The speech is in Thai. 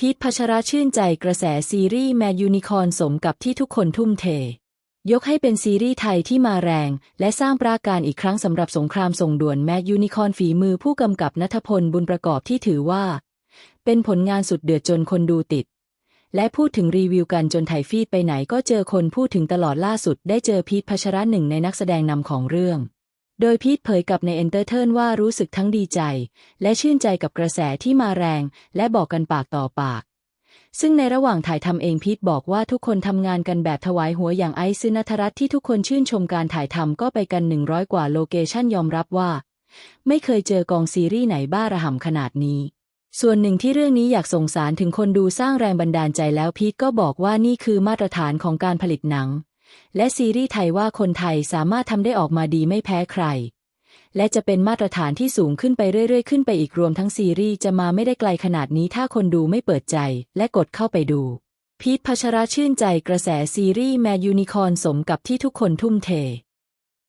พีทพัชระชื่นใจกระแสซีรีส์แมดยูนิคอร์นสมกับที่ทุกคนทุ่มเท ยกให้เป็นซีรีส์ไทยที่มาแรง และสร้างปราการอีกครั้งสำหรับสงครามส่งด่วนแมดยูนิคอร์นฝีมือผู้กำกับนัทพลบุญประกอบที่ถือว่า เป็นผลงานสุดเดือดจนคนดูติด และพูดถึงรีวิวกันจนถ่ายฟีดไปไหนก็เจอคนพูดถึงตลอดล่าสุดได้เจอพีทพัชระหนึ่งในนักแสดงนำของเรื่อง โดยพีทเผยกับในเอนเตอร์เทนว่ารู้สึกทั้งดีใจ และชื่นใจกับกระแสที่มาแรง และบอกกันปากต่อปาก ซึ่งในระหว่างถ่ายทำเองพีทบอกว่าทุกคนทำงานกันแบบถวายหัวอย่างไอซ์ซินัทรัตที่ทุกคนชื่นชมการถ่ายทำก็ไปกัน 100 กว่าโลเคชั่นยอมรับว่า ไม่เคยเจอกองซีรีส์ไหนบ้าระห่ำขนาดนี้ส่วนหนึ่งที่เรื่องนี้อยากส่งสารถึงคนดูสร้างแรงบันดาลใจแล้วพีทก็บอกว่านี่คือมาตรฐานของการผลิตหนัง และซีรีส์ไทยว่าคนไทยสามารถทำได้ออกมาดีไม่แพ้ใคร และจะเป็นมาตรฐานที่สูงขึ้นไปเรื่อยๆ ขึ้นไปอีกรวมทั้งซีรีส์จะมาไม่ได้ไกลขนาดนี้ถ้าคนดูไม่เปิดใจและกดเข้าไปดูพีทพัชระชื่นใจกระแสซีรีส์แมยูนิคอนสมกับที่ทุกคนทุ่มเท